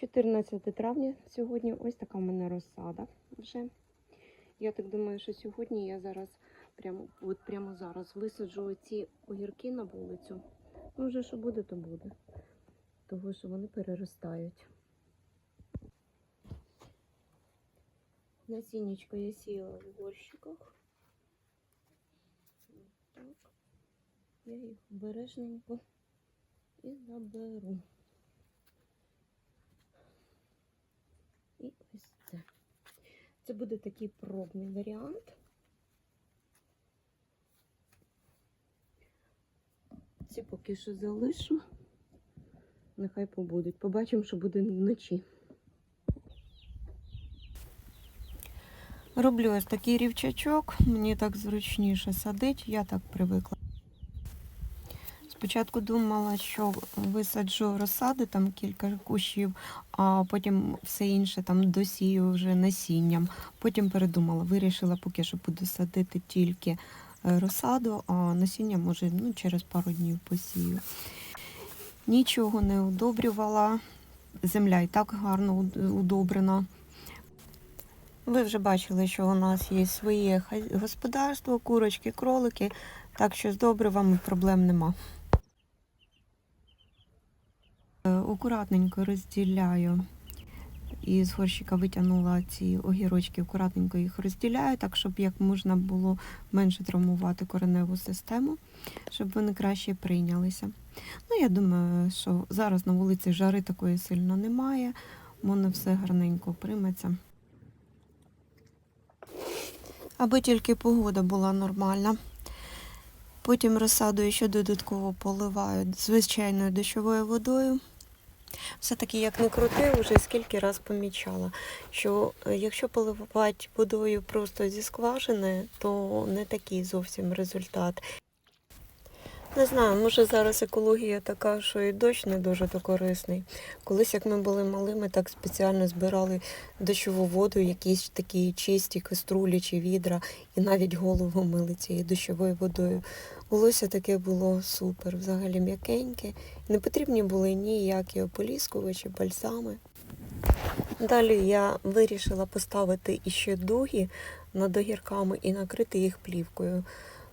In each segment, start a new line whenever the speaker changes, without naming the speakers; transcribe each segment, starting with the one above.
14 травня сьогодні ось така в мене розсада вже. Я так думаю, що сьогодні я зараз прямо, от прямо зараз висаджу ці огірки на вулицю. Ну, вже що буде, то буде. Того, що вони переростають. Насіннячко я сіяла в горщиках. Я їх обережненько і заберу. І ось це. Це буде такий пробний варіант. Ці поки що залишу. Нехай побудуть. Побачимо, що буде вночі. Роблю ось такий рівчачок, мені так зручніше садить, я так привикла. Спочатку думала, що висаджу розсади, там кілька кущів, а потім все інше там досію вже насінням. Потім передумала, вирішила поки що буду садити тільки е, розсаду, а насіння може ну, через пару днів посію. Нічого не удобрювала. Земля і так гарно удобрена. Ви вже бачили, що у нас є своє господарство, курочки, кролики, так що з добривами проблем нема. Е, Акуратненько розділяю. І з горщика витягнула ці огірочки, акуратненько їх розділяю, так, щоб як можна було менше травмувати кореневу систему, щоб вони краще прийнялися. Ну, я думаю, що зараз на вулиці жари такої сильно немає, воно все гарненько прийметься. Аби тільки погода була нормальна. Потім розсаду ще додатково поливаю звичайною дощовою водою. Все-таки, як не крути, вже скільки раз помічала, що е, якщо поливати водою просто зі скважини, то не такий зовсім результат. Не знаю, може зараз екологія така, що і дощ не дуже то корисний. Колись, як ми були малими, так спеціально збирали дощову воду, якісь такі чисті каструлі чи відра, і навіть голову мили цією дощовою водою. Волосся таке було супер, взагалі м'якеньке. Не потрібні були ніякі ополіскувачі, бальзами. Далі я вирішила поставити іще дуги над огірками і накрити їх плівкою.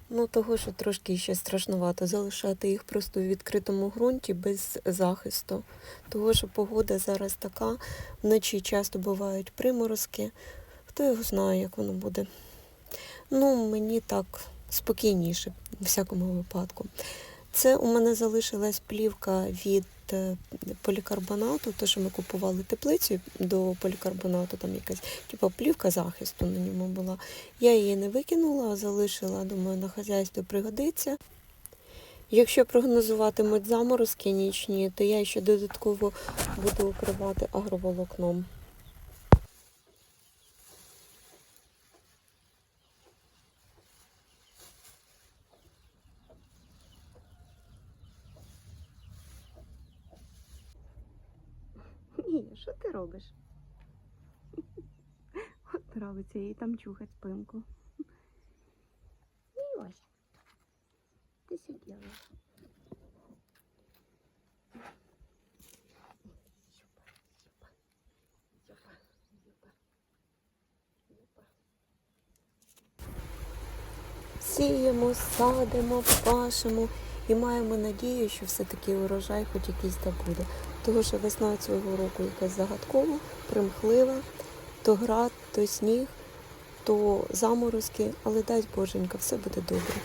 Ну, того, що трошки ще страшнувато залишати їх просто в відкритому ґрунті без захисту. Того, що погода зараз така, вночі часто бувають приморозки. Хто його знає, як воно буде. Ну, мені так спокійніше, в всякому випадку. Це у мене залишилась плівка від е, полікарбонату, то що ми купували теплицю до полікарбонату, там якась типу, плівка захисту на ньому була. Я її не викинула, а залишила, думаю, на хазяйстві пригодиться. Якщо прогнозуватимуть заморозки нічні, то я ще додатково буду укривати агроволокном. Що ти робиш? От робиться їй там чухать спинку. І ось. Ти сиділа. Сіємо, садимо, пашемо і маємо надію, що все-таки урожай хоч якийсь та буде. Тому що весна цього року якась загадкова, примхлива, то град, то сніг, то заморозки, але дай Боженька, все буде добре.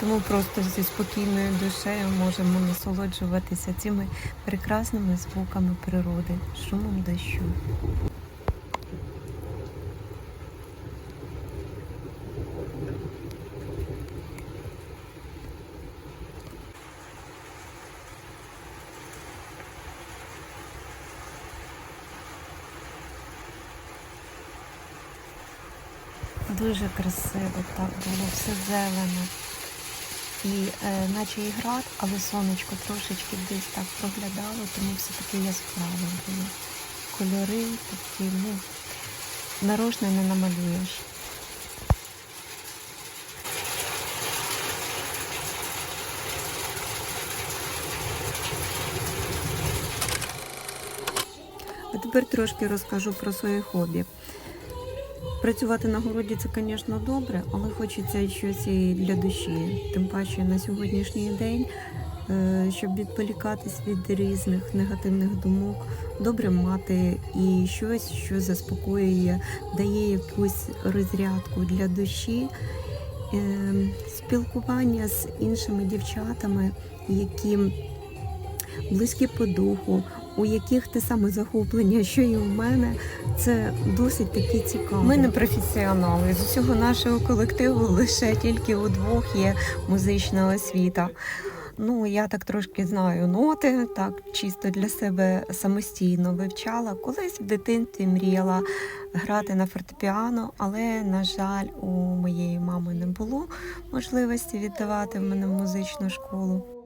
Тому просто зі спокійною душею можемо насолоджуватися цими прекрасними звуками природи, шумом дощу. Дуже красиво так було, все зелено і е, наче і град, але сонечко трошечки десь так проглядало, тому все-таки яскраво було. Кольори такі, ну, нарожне не намалюєш. А тепер трошки розкажу про своє хобі. Працювати на городі це, звісно, добре, але хочеться щось і для душі. Тим паче на сьогоднішній день, е, щоб відволікатись від різних негативних думок, добре мати і щось, що заспокоює, дає якусь розрядку для душі. Е, Спілкування з іншими дівчатами, які близькі по духу, у яких те саме захоплення, що і у мене, це досить таки цікаво. Ми не професіонали. З усього нашого колективу лише тільки у двох є музична освіта. Ну, я так трошки знаю ноти, так чисто для себе самостійно вивчала. Колись в дитинстві мріяла грати на фортепіано, але, на жаль, у моєї мами не було можливості віддавати мене в музичну школу.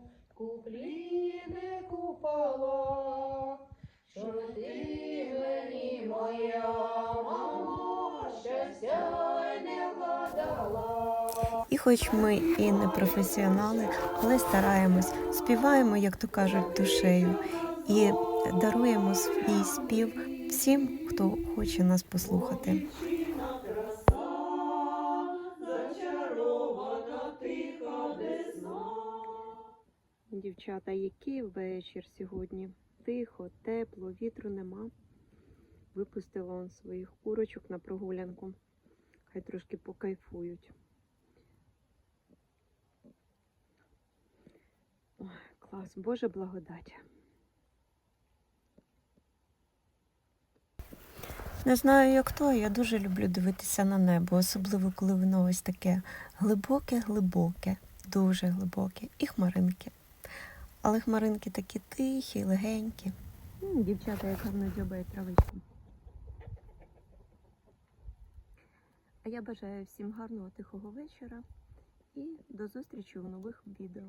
І хоч ми і не професіонали, але стараємось, співаємо, як то кажуть, душею, і даруємо свій спів всім, хто хоче нас послухати. Дівчата, який вечір сьогодні? Тихо, тепло, вітру нема. Випустила он своїх курочок на прогулянку. Хай трошки покайфують. Ой, клас, Боже благодать. Не знаю, як то, я дуже люблю дивитися на небо, особливо коли воно ось таке глибоке-глибоке, дуже глибоке, і хмаринки. Але хмаринки такі тихі, легенькі. Дівчата, як гарно дзьобає травичку. А я бажаю всім гарного тихого вечора і до зустрічі у нових відео.